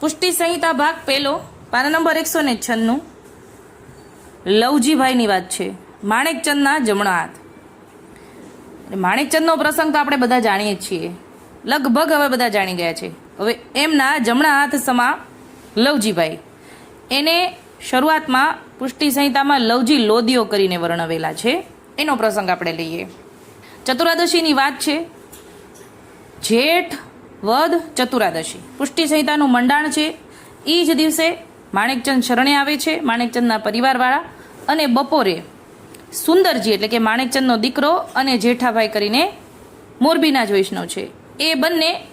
પુષ્ટિ સંહિતા ભાગ પહેલો, પાના નંબર એકસો ને છન્નું. લવજીભાઈની વાત છે. માણેકચંદના જમણા હાથ. માણેકચંદનો પ્રસંગ તો આપણે બધા જાણીએ છીએ. લગભગ હવે બધા જાણી ગયા છે. હવે એમના જમણા હાથ સમા લવજીભાઈ. એને શરૂઆતમાં પુષ્ટિ સંહિતામાં લવજી લોદીઓ કરીને વર્ણવેલા છે. એનો પ્રસંગ આપણે લઈએ. ચતુરાદશીની વાત છે. જેઠ વદ ચતુરાદશી. પુષ્ટિ સંહિતાનું મંડાણ છે. એ જ દિવસે માણેકચંદ શરણે આવે છે, માણેકચંદના પરિવારવાળા. અને બપોરે સુંદરજી એટલે કે માણેકચંદનો દીકરો અને જેઠાભાઈ કરીને મોરબીના જ વૈષ્ણવ છે. એ બંને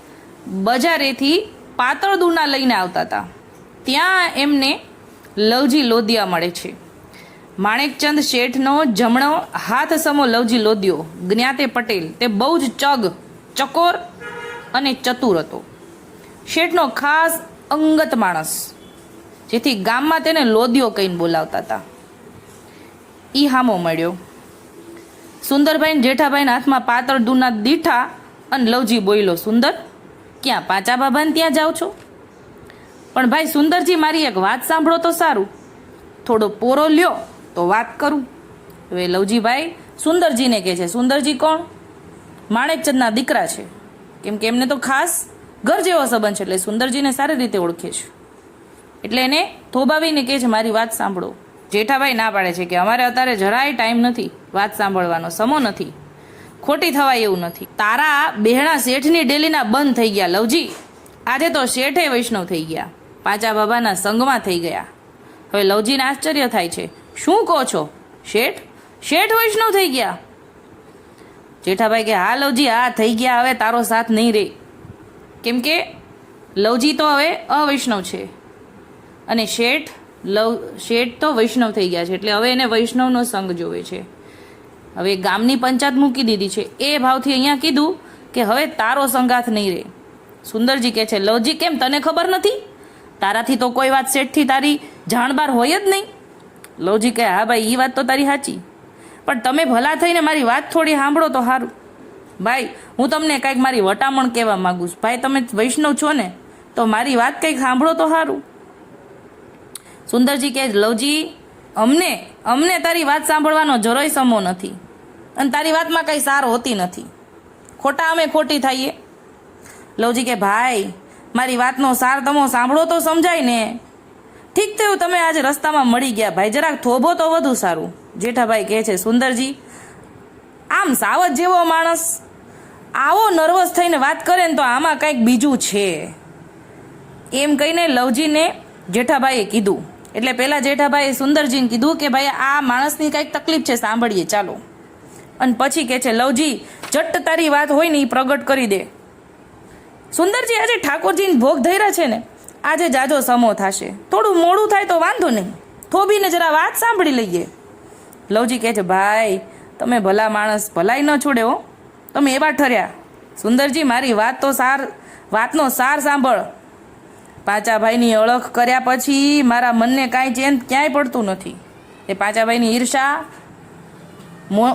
બજારેથી પાતળ દૂરના લઈને આવતા હતા. ત્યાં એમને લવજી લોદિયા મળે છે. માણેકચંદ શેઠનો જમણો હાથ સમો લવજી લોદિયો, જ્ઞાતે પટેલ. તે બહુ જ ચગ, ચકોર અને ચતુર હતો. શેઠનો ખાસ અંગત માણસ, જેથી ગામમાં તેને લોદિયો કહીને બોલાવતા હતા. એ હામો મળ્યો. સુંદરભાઈ જેઠાભાઈના હાથમાં પાતળ દૂના દીઠા અને લવજી બોલ્યો સુંદર, ક્યાં પાચા બાબાને ત્યાં જાઓ છો? પણ ભાઈ, સુંદરજી, મારી એક વાત સાંભળો તો સારું. થોડો પોરો લ્યો, તો વાત કરું. હવે લવજીભાઈ સુંદરજીને કહે છે, સુંદરજી કોણ? માણેકચંદના દીકરા છે. કેમ કે એમને તો ખાસ ઘર જેવો સંબંધ છે એટલે સુંદરજીને સારી રીતે ઓળખે છે. એટલે એને થોભાવીને કહે છે, મારી વાત સાંભળો. જેઠાભાઈ ના પાડે છે કે, અમારે અત્યારે જરાય ટાઈમ નથી વાત સાંભળવાનો સમો નથી. ખોટી થવાય એવું નથી. તારા બહેણા શેઠની ડેલીના બંધ થઈ ગયા, લવજી. આજે તો શેઠે વૈષ્ણવ થઈ ગયા. પાંચા બાબાના સંગમાં થઈ ગયા. હવે લવજીને આશ્ચર્ય થાય છે. શું કહો છો? શેઠ? શેઠ વૈષ્ણવ થઈ ગયા? જેઠાભાઈ કે, હા, લવજી, હા, થઈ ગયા, હવે તારો સાથ નહીં રે. કેમ કે, લવજી તો હવે અવૈષ્ણવ છે. અને શેઠ, લવ, શેઠ તો વૈષ્ણવ થઈ ગયા છે, એટલે હવે એને વૈષ્ણવનો સંગ જોવે છે. હવે ગામની પંચાયત મૂકી દીધી છે. એ ભાવથી અહીંયા કીધું કે, હવે તારો સંગાથ નહીં રહે સુંદરજી કહે છે, લવજી, કેમ તને ખબર નથી? તારાથી તો કોઈ વાત શેઠથી તારી જાણબાર હોય જ નહીં. લવજી કહે, હા, ભાઈ એ વાત તો તારી સાચી. પણ તમે ભલા થઈને મારી વાત થોડી સાંભળો તો સારું ભાઈ, હું તમને કંઈક મારી વટામણ કહેવા માગું છું. ભાઈ, તમે વૈષ્ણવ છો ને, તો મારી વાત કંઈક સાંભળો તો સારું સુંદરજી કહે લવજી, અમને અમને તારી વાત સાંભળવાનો જરાય સમો નથી. અને તારી વાતમાં કંઈ સાર હોતી નથી. ખોટા અમે ખોટી થઈએ. લવજી કે ભાઈ, મારી વાતનો સાર તમે સાંભળો તો સમજાય ને. ઠીક થયું, તમે આજે રસ્તામાં મળી ગયા. ભાઈ, જરાક થોભો તો વધુ સારું. જેઠાભાઈ કહે છે, સુંદરજી, આમ સાવજ જેવો માણસ આવો નર્વસ થઈને વાત કરે ને તો આમાં કંઈક બીજું છે. એમ કહીને લવજીને જેઠાભાઈએ કીધું. એટલે પહેલાં જેઠાભાઈએ સુંદરજીને કીધું કે, ભાઈ, આ માણસની કાંઈક તકલીફ છે, સાંભળીએ, ચાલો. અને પછી કહે છે, લવજી ઝટ તારી વાત હોય ને એ પ્રગટ કરી દે. સુંદરજી, આજે ઠાકોરજીને ભોગ ધર્યા છે ને, આજે જાજો સમો થશે. થોડું મોડું થાય તો વાંધો નહીં. થોભીને જરા વાત સાંભળી લઈએ. લવજી કહે છે, ભાઈ, તમે ભલા માણસ ભલાઈ ન છોડે હો. તમે એવા ઠર્યા. સુંદરજી, મારી વાત તો સાર, વાતનો સાર સાંભળ. પાંચાભાઈની ઓળખ કર્યા પછી મારા મનને કાંઈ ચેન ક્યાંય પડતું નથી. એ પાંચાભાઈની ઈર્ષા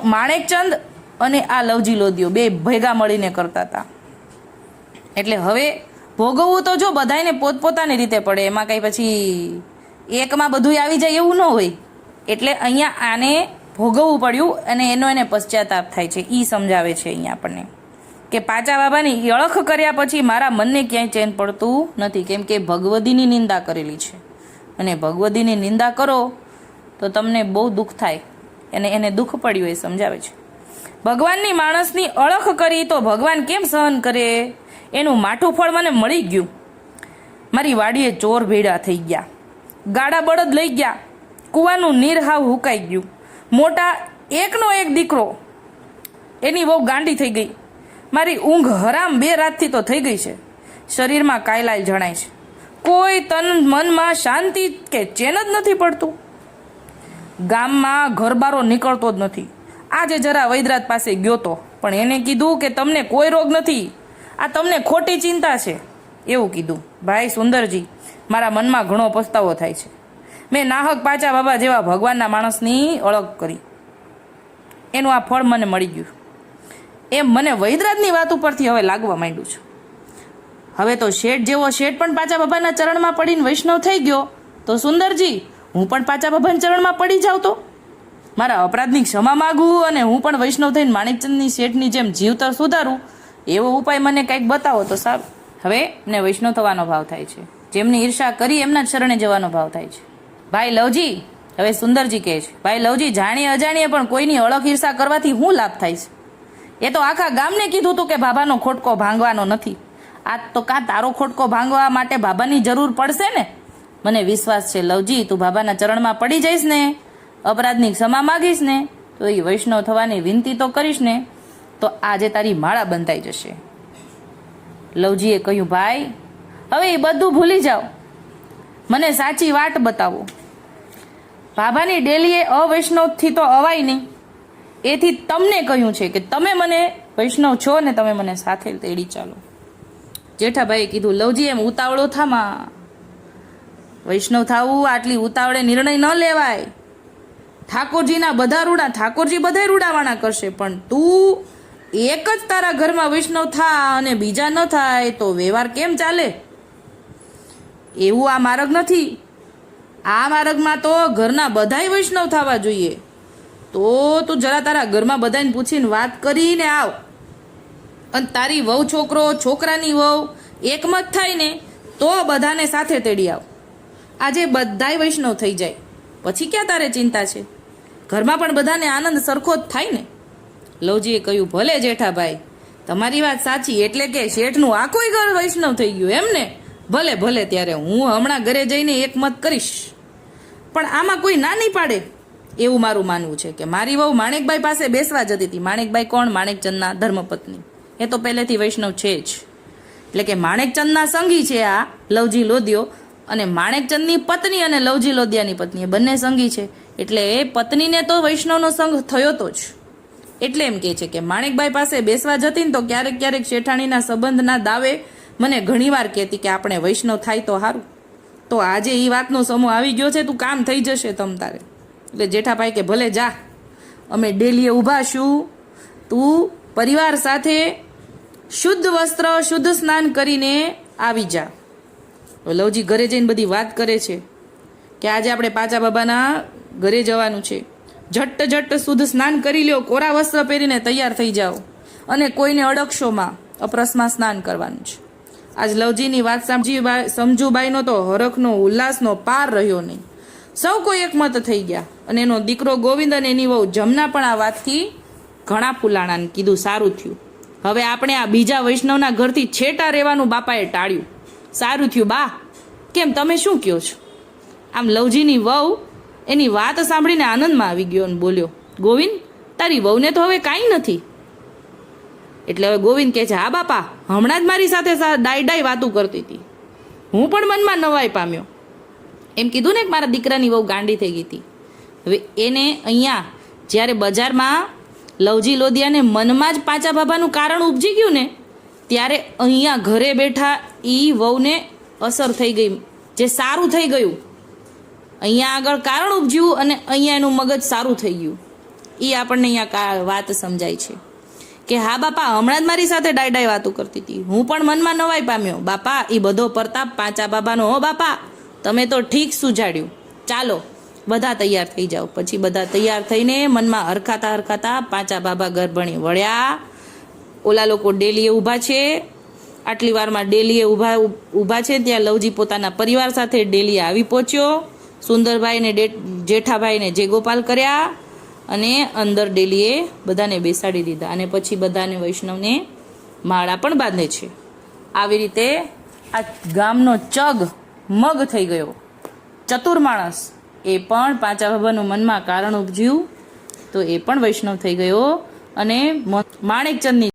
માણેકચંદ અને આ લવજી લોદીઓ બે ભેગા મળીને કરતા હતા. એટલે હવે ભોગવવું તો જો બધાયને પોતપોતાની રીતે પડે. એમાં કંઈ પછી એકમાં બધું આવી જાય એવું ન હોય. એટલે અહીંયા આને ભોગવવું પડ્યું અને એનો એને પશ્ચાતાપ થાય છે. એ સમજાવે છે અહીંયા આપણને. કે પાચા બાબાની અળખ કર્યા પછી મારા મનને ક્યાંય ચેન પડતું નથી. કેમ કે ભગવદીની નિંદા કરેલી છે. અને ભગવદીની નિંદા કરો તો તમને બહુ દુઃખ થાય. અને એને દુઃખ પડ્યું એ સમજાવે છે. ભગવાનની માણસની અળખ કરી તો ભગવાન કેમ સહન કરે? એનું માઠું ફળ મને મળી ગયું. મારી વાડીએ ચોર ભેડા થઈ ગયા. ગાડા બળદ લઈ ગયા. કૂવાનું નીર હાવ હુકાઈ ગયું. મોટા એકનો એક દીકરો એની બહુ ગાંડી થઈ ગઈ. મારી ઊંઘ હરામ બે રાતથી તો થઈ ગઈ છે. શરીરમાં કાયલાલ જણાય છે. કોઈ તન મનમાં શાંતિ કે ચેન જ નથી પડતું. ગામમાં ઘરબારો નીકળતો જ નથી. આજે જરા વૈદરાજ પાસે ગયો તો, પણ એને કીધું કે તમને કોઈ રોગ નથી. આ તમને ખોટી ચિંતા છે. એવું કીધું. ભાઈ સુંદરજી, મારા મનમાં ઘણો પસ્તાવો થાય છે. મેં નાહક પાચા બાબા જેવા ભગવાનના માણસની ઓળખ કરી. એનું આ ફળ મને મળી ગયું. એમ મને વૈદરાજની વાત ઉપરથી હવે લાગવા માંડ્યું છે. હવે તો શેઠ જેવો શેઠ પણ પાચા બાબાના ચરણમાં પડીને વૈષ્ણવ થઈ ગયો. તો સુંદરજી, હું પણ પાચા બાબાના ચરણમાં પડી જાઉં તો? મારા અપરાધની ક્ષમા માગું અને હું પણ વૈષ્ણવ થઈને માણેકચંદની શેઠની જેમ જીવતર સુધારું. એવો ઉપાય મને કંઈક બતાવો તો સારું. હવે ને વૈષ્ણવ થવાનો ભાવ થાય છે. જેમની ઈર્ષા કરી એમના ચરણે જવાનો ભાવ થાય છે. ભાઈ લવજી, હવે સુંદરજી કહે છે, ભાઈ લવજી, જાણીએ અજાણીએ પણ કોઈની અળખ ઈર્ષા કરવાથી શું લાભ થાય છે. એ તો આખા ગામને કીધું હતું કે બાબાનો ખોટકો ભાંગવાનો નથી. આ તો કાં તારો ખોટકો ભાંગવા માટે બાબાની જરૂર પડશે ને? મને વિશ્વાસ છે, લવજી, તું બાબાના ચરણમાં પડી જઈશ ને, અપરાધની ક્ષમા માગીશ ને, તો એ વૈષ્ણવ થવાની વિનંતી તો કરીશ ને, તો આજે તારી માળા બંધાઈ જશે. લવજીએ કહ્યું, ભાઈ, હવે એ બધું ભૂલી જાઓ. મને સાચી વાટ બતાવો. બાબાની ડેલીએ અવૈષ્ણવથી તો અવાય નહીં. એથી તમને કહ્યું છે કે તમે મને વૈષ્ણવ છો ને તમે મને સાથે તેડી ચાલો. જેઠાભાઈએ કીધું, લવજી, એમ ઉતાવળો થામાં. વૈષ્ણવ થાવું, આટલી ઉતાવળે નિર્ણય ન લેવાય. ઠાકોરજીના બધા રૂડા, ઠાકોરજી બધા રૂડાવાના કરશે, પણ તું એક જ તારા ઘરમાં વૈષ્ણવ થા અને બીજા ન થાય તો વ્યવહાર કેમ ચાલે? એવું આ માર્ગ નથી. આ માર્ગમાં તો ઘરના બધાય વૈષ્ણવ થવા જોઈએ. તો તું જરા તારા ઘરમાં બધાને પૂછીને વાત કરીને આવ. અને તારી વહુ છોકરો, છોકરાની વહુ એકમત થાય ને તો બધાને સાથે તેડી આવ. આજે બધાય વૈષ્ણવ થઈ જાય. પછી ક્યાં તારે ચિંતા છે? ઘરમાં પણ બધાને આનંદ સરખો જ થાય ને? લવજીએ કહ્યું, ભલે જેઠાભાઈ, તમારી વાત સાચી એટલે કે શેઠનું આખું ઘર વૈષ્ણવ થઈ ગયું, એમ ને? ભલે ભલે ત્યારે હું હમણાં ઘરે જઈને એકમત કરીશ. પણ આમાં કોઈ ના નહીં પાડે એવું મારું માનવું છે કે મારી વહુ માણેકબાઈ પાસે બેસવા જતી હતી. માણેકબાઈ કોણ? માણેકચંદના ધર્મપત્ની. એ તો પહેલેથી વૈષ્ણવ છે જ. એટલે કે માણેકચંદના સંગી છે આ, લવજી લોધિયો અને માણેકચંદની પત્ની અને લવજી લોધિયાની પત્ની. એ બંને સંગી છે. એટલે એ પત્નીને તો વૈષ્ણવનો સંગ થયો તો જ. એટલે એમ કહે છે કે માણેકબાઈ પાસે બેસવા જતી ને તો ક્યારેક ક્યારેક શેઠાણીના સંબંધના દાવે મને ઘણીવાર કહેતી કે આપણે વૈષ્ણવ થાય તો સારું તો આજે એ વાતનો સમૂહ આવી ગયો છે, તું કામ થઈ જશે તમ તારે. એટલે જેઠાભાઈ કે ભલે જા, અમે ડેલીએ ઊભા છું. તું પરિવાર સાથે શુદ્ધ વસ્ત્ર, શુદ્ધ સ્નાન કરીને આવી જા. લવજી ઘરે જઈને બધી વાત કરે છે કે આજે આપણે પાચા બાબાના ઘરે જવાનું છે. ઝટ્ટ ઝટ્ટ શુદ્ધ સ્નાન કરી લ્યો, કોરા વસ્ત્ર પહેરીને તૈયાર થઈ જાઓ. અને કોઈને અડકશોમાં અપ્રસમાં સ્નાન કરવાનું છે. આજ લવજીની વાત સમજી સમજુબાઈનો તો હરખનો ઉલ્લાસનો પાર રહ્યો નહીં. સૌ કોઈ એકમત થઈ ગયા અને એનો દીકરો ગોવિંદ અને એની વહુ જમના પણ આ વાતથી ઘણા ફૂલાણાને કીધું સારું થયું. હવે આપણે આ બીજા વૈષ્ણવના ઘરથી છેટા રહેવાનું બાપાએ ટાળ્યું. સારું થયું, બા. કેમ, તમે શું કહો છો? આમ લવજીની વહુ એની વાત સાંભળીને આનંદમાં આવી ગયો અને બોલ્યો, ગોવિંદ, તારી વહુને તો હવે કાંઈ નથી. એટલે હવે ગોવિંદ કહે છે, હા, બાપા, હમણાં જ મારી સાથે ડાય ડાય વાતું કરતી હતી. હું પણ મનમાં નવાઈ પામ્યો. એમ કીધું ને કે મારા દીકરાની બહુ ગાંડી થઈ ગઈ હતી. હવે એને અહીંયા જ્યારે બજારમાં લવજી લોધિયાને મનમાં જ પાચા બાબાનું કારણ ઉપજી ગયું ને, ત્યારે અહીંયા ઘરે બેઠા એ વહુને અસર થઈ ગઈ, જે સારું થઈ ગયું. અહીંયા આગળ કારણ ઉપજ્યું અને અહીંયા એનું મગજ સારું થઈ ગયું. એ આપણને અહીંયા વાત સમજાય છે. કે હા, બાપા, હમણાં જ મારી સાથે ડાય ડાય વાતો કરતી હતી. હું પણ મનમાં નવાઈ પામ્યો. બાપા એ બધો પ્રતાપ પાંચા બાબાનો, હો, બાપા. તમે તો ઠીક સુજાડ્યું. ચાલો, બધા તૈયાર થઈ જાઓ. પછી બધા તૈયાર થઈને મનમાં હરખાતા હરખાતા પાંચા બાબા ગરબણી વળ્યા. ઓલા લોકો ડેલીએ ઊભા છે. આટલી વારમાં ડેલીએ ઊભા ઊભા છે. ત્યાં લવજી પોતાના પરિવાર સાથે ડેલીએ આવી પહોંચ્યો. સુંદરભાઈને જેઠાભાઈને જે ગોપાલ કર્યા. અને અંદર ડેલીએ બધાને બેસાડી દીધા અને પછી બધાને વૈષ્ણવને માળા પણ બાંધે છે. આવી રીતે આ ગામનો ચગ મગ થઈ ગયો. ચતુર માણસ, એ પણ પાંચા બાબાનું મનમાં કારણ ઉપજ્યું, તો એ પણ વૈષ્ણવ થઈ ગયો અને માણેકચંદની